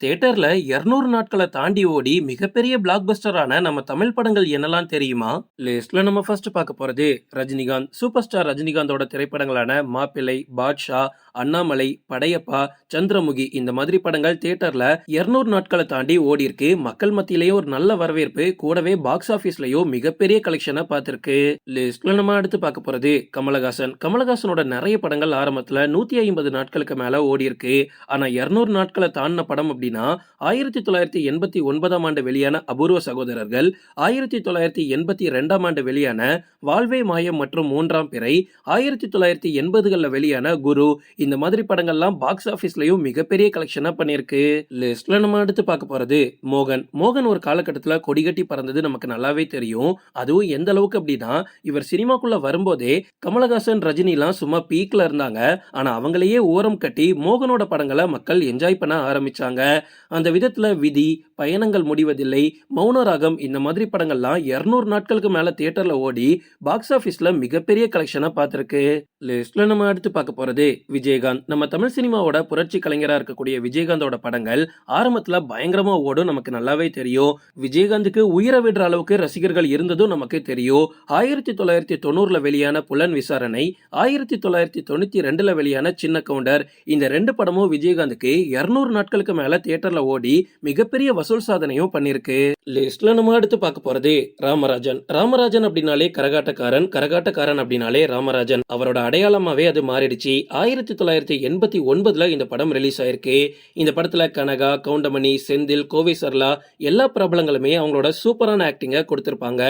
தியேட்டர்ல 200 நாட்கள தாண்டி ஓடி மிகப்பெரிய பிளாக் பஸ்டரான நம்ம தமிழ் படங்கள் என்னெல்லாம் தெரியுமா? லிஸ்ட்ல நம்ம ஃபர்ஸ்ட் பார்க்க போறது ரஜினிகாந்த். சூப்பர் ஸ்டார் ரஜினிகாந்தோட திரைப்படங்களான மாப்பிள்ளை, பாட்ஷா, அண்ணாமலை, படையப்பா, சந்திரமுகி இந்த மாதிரி படங்கள் தியேட்டர்ல இருநூறு நாட்களை தாண்டி ஓடிருக்கு. மக்கள் மத்தியிலேயே ஒரு நல்ல வரவேற்பு கூடவே பாக்ஸ் ஆபீஸ்லயும் மிகப்பெரிய கலெக்ஷனை பார்த்திருக்கு. லிஸ்ட்ல நம்ம அடுத்து பார்க்க போறது கமலஹாசன். கமலஹாசனோட நிறைய படங்கள் ஆரம்பத்துல 150 நாட்களுக்கு மேல ஓடிருக்கு. ஆனா இருநூறு நாட்களை தாண்டின படம் அப்படி அப்படின்னா 1989ஆம் ஆண்டு வெளியான அபூர்வ சகோதரர்கள், 1982ஆம் ஆண்டு வெளியான வாழ்வே மாயம் மற்றும் மூன்றாம் பிறை, 1980கள்ல வெளியான குரு இந்த மாதிரி படங்கள்லாம் பாக்ஸ் ஆஃபீஸ்லயும் மிகப்பெரிய கலெக்ஷனா பண்ணிருக்கு. லிஸ்ட்ல நம்ம எடுத்து பார்க்க போறது மோகன். மோகன் ஒரு காலகட்டத்துல கொடிகட்டி பறந்தது நமக்கு நல்லாவே தெரியும். அதுவும் எந்த அளவுக்கு அப்படின்னா இவர் சினிமாக்குள்ள வரும்போதே கமலஹாசன், ரஜினிலாம் சும்மா பீக்ல இருந்தாங்க. ஆனா அவங்களையே ஓரம் கட்டி மோகனோட படங்களை மக்கள் என்ஜாய் பண்ண ஆரம்பிச்சாங்க. அந்த விதத்தில் விதி, பயணங்கள் முடிவதில்லை, மௌனராகம் இந்த மாதிரி படங்கள்லாம் 200 நாட்களுக்கு மேல தியேட்டர்ல ஓடி பாக்ஸ் ஆபீஸ்ல மிகப்பெரிய கலெக்ஷனை பார்த்திருக்கு. லிஸ்ட்ல நம்ம அடுத்து பார்க்க போறது விஜயகாந்த். நம்ம தமிழ் சினிமாவோட புரட்சி கலைஞராக இருக்கக்கூடிய விஜயகாந்தோட படங்கள் ஆரம்பத்துல பயங்கரமா ஓடும் நமக்கு நல்லாவே தெரியும். விஜயகாந்துக்கு உயிரை விடுற அளவுக்கு ரசிகர்கள் இருந்ததும் நமக்கு தெரியும். 1990ல வெளியான புலன் விசாரணை, 1992ல வெளியான சின்ன கவுண்டர் இந்த ரெண்டு படமும் விஜயகாந்துக்கு 200 நாட்களுக்கு மேல தியேட்டர்ல ஓடி மிகப்பெரிய வசூல் சாதனையும் பண்ணிருக்கு. லிஸ்ட்ல நம்ம அடுத்து பார்க்க போறது ராமராஜன். ராமராஜன் அப்படின்னாலே கரகாட்டக்காரன், கரகாட்டக்காரன் அப்படின்னாலே ராமராஜன். அவரோட அடையாளமாவே அது மாறிடுச்சு. 1989ல இந்த படம் ரிலீஸ் ஆயிருக்கு. இந்த படத்துல கனகா, கவுண்டமணி, செந்தில், கோவை சர்லா எல்லா பிரபலங்களுமே அவங்களோட சூப்பரான ஆக்டிங்கை கொடுத்திருப்பாங்க.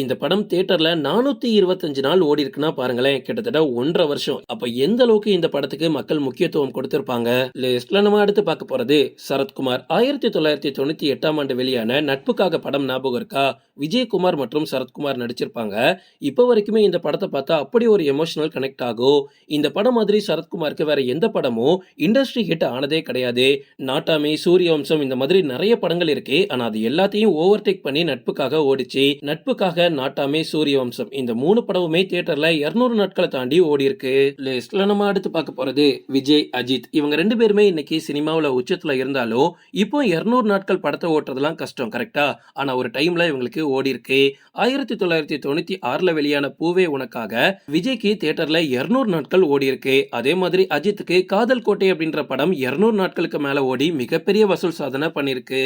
இந்த படம் தியேட்டர்ல 425 நாள் ஓடி இருக்குன்னா பாருங்களேன் கிட்டத்தட்ட ஒன்றரை வருஷம். அப்ப எந்த அளவுக்கு இந்த படத்துக்கு மக்கள் முக்கியத்துவம் கொடுத்திருப்பாங்க. லிஸ்ட்ல நம்ம அடுத்து பார்க்க போறது சரத்குமார். 1998ஆம் ஆண்டு வெளியான நட்புக்காக படம் ஞாபகம் இருக்கா? விஜயகுமார் மற்றும் சரத்குமார் நடிச்சிருப்பாங்க. இப்போ வரைக்குமே இந்த படத்தை பார்த்தா அப்படி ஒரு எமோஷனல் கனெக்ட் ஆகும். இந்த படம் மாதிரி சரத்குமாருக்கு வேற எந்த படமும் இண்டஸ்ட்ரி ஹிட் ஆனதே கிடையாது. நாட்டாமை, சூரியவம்சம் இந்த மாதிரி நிறைய படங்கள் இருக்கு. ஆனா அது எல்லாத்தையும் ஓவர்டேக் பண்ணி நட்புக்காக ஓடிச்சு. நட்புக்காக, நாட்டாமை, சூரியவம்சம் இந்த மூணு படமுமே தியேட்டர்ல 200 நாட்களை தாண்டி ஓடி இருக்கு. லிஸ்ட்ல நம்ம அடுத்து பார்க்க போறது விஜய், அஜித். இவங்க ரெண்டு பேருமே இன்னைக்கு சினிமாவில் உச்சத்துல இருந்தாலும் இப்போ 200 நாட்கள் படத்தை ஓட்டுறதுலாம் கஷ்டம் கரெக்டா? ஆனா ஒரு டைம்ல இவங்களுக்கு ஓடி இருக்கு. 1996ல வெளியான பூவே உனக்காக விஜய்க்கு தியேட்டர்ல 200 நாட்கள் ஓடி இருக்கு. அதே மாதிரி அஜித்துக்கு காதல் கோட்டை அப்படின்ற படம் 200 நாட்களுக்கு மேல ஓடி மிகப்பெரிய வசூல் சாதனை பண்ணிருக்கு.